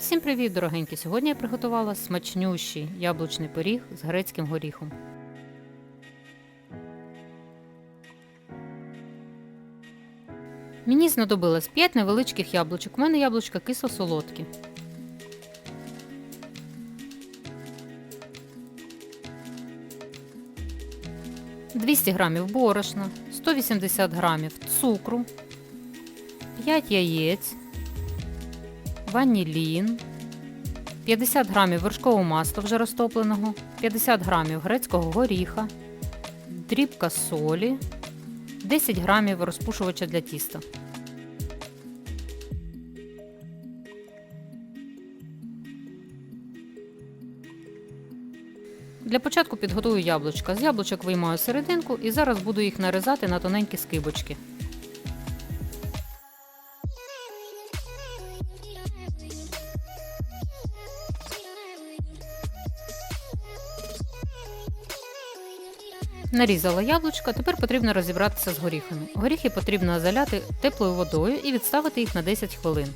Всім привіт, дорогенькі! Сьогодні я приготувала смачнющий яблучний пиріг з грецьким горіхом. Мені знадобилось 5 невеличких яблучок. У мене яблучка кисло-солодкі. «200 грамів борошна, 180 грамів цукру, 5 яєць, ванілін, 50 грамів вершкового масла вже розтопленого, 50 грамів грецького горіха, дрібка солі, 10 грамів розпушувача для тіста. Для початку підготую яблучка. З яблучок виймаю серединку і зараз буду їх нарізати на тоненькі скибочки. Нарізала яблучка, тепер потрібно розібратися з горіхами. Горіхи потрібно заляти теплою водою і відставити їх на 10 хвилин.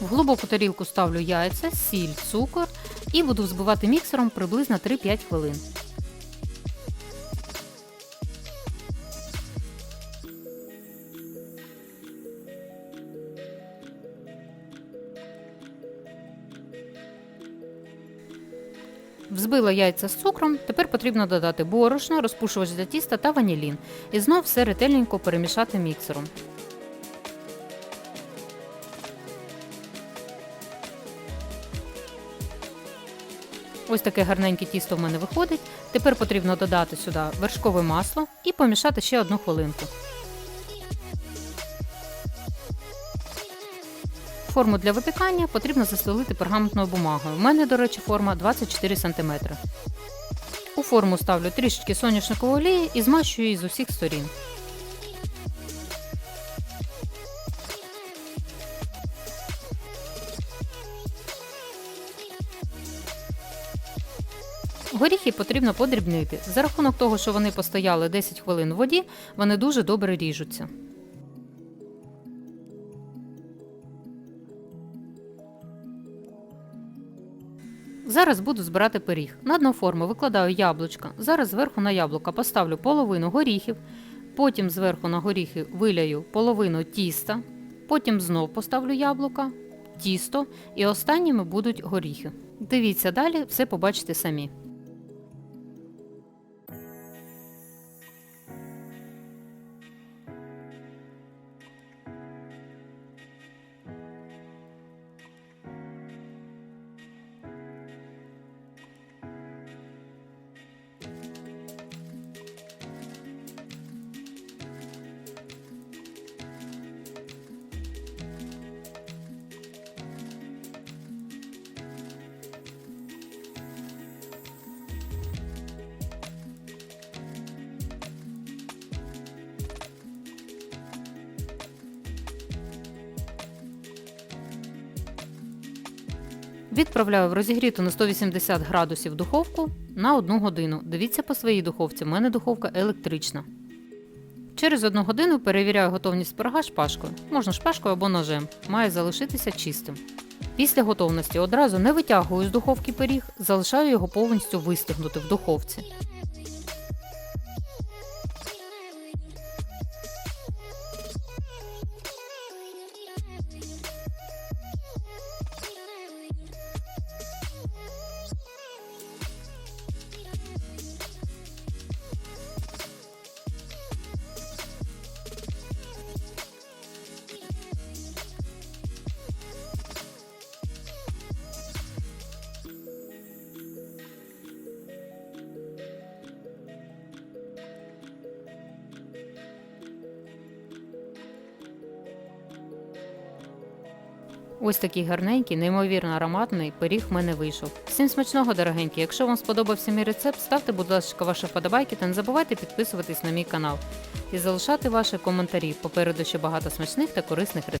В глибоку тарілку ставлю яйця, сіль, цукор і буду взбивати міксером приблизно 3-5 хвилин. Взбила яйця з цукром, тепер потрібно додати борошно, розпушувач для тіста та ванілін. І знов все ретельненько перемішати міксером. Ось таке гарненьке тісто в мене виходить. Тепер потрібно додати сюди вершкове масло і помішати ще одну хвилинку. Форму для випікання потрібно застелити пергаментною бумагою. У мене, до речі, форма 24 см. У форму ставлю трішечки соняшникової олії і змащую її з усіх сторін. Горіхи потрібно подрібнити. За рахунок того, що вони постояли 10 хвилин в воді, вони дуже добре ріжуться. Зараз буду збирати пиріг. На дно форми викладаю яблучка. Зараз зверху на яблука поставлю половину горіхів, потім зверху на горіхи виляю половину тіста, потім знов поставлю яблука, тісто і останніми будуть горіхи. Дивіться далі, все побачите самі. Відправляю в розігріту на 180 градусів духовку на 1 годину. Дивіться по своїй духовці, в мене духовка електрична. Через 1 годину перевіряю готовність пирога шпажкою. Можна шпажкою або ножем, має залишитися чистим. Після готовності одразу не витягую з духовки пиріг, залишаю його повністю вистигнути в духовці. Ось такий гарненький, неймовірно ароматний пиріг в мене вийшов. Всім смачного, дорогенькі! Якщо вам сподобався мій рецепт, ставте, будь ласка, ваші вподобайки та не забувайте підписуватись на мій канал і залишати ваші коментарі. Попереду ще багато смачних та корисних рецептів.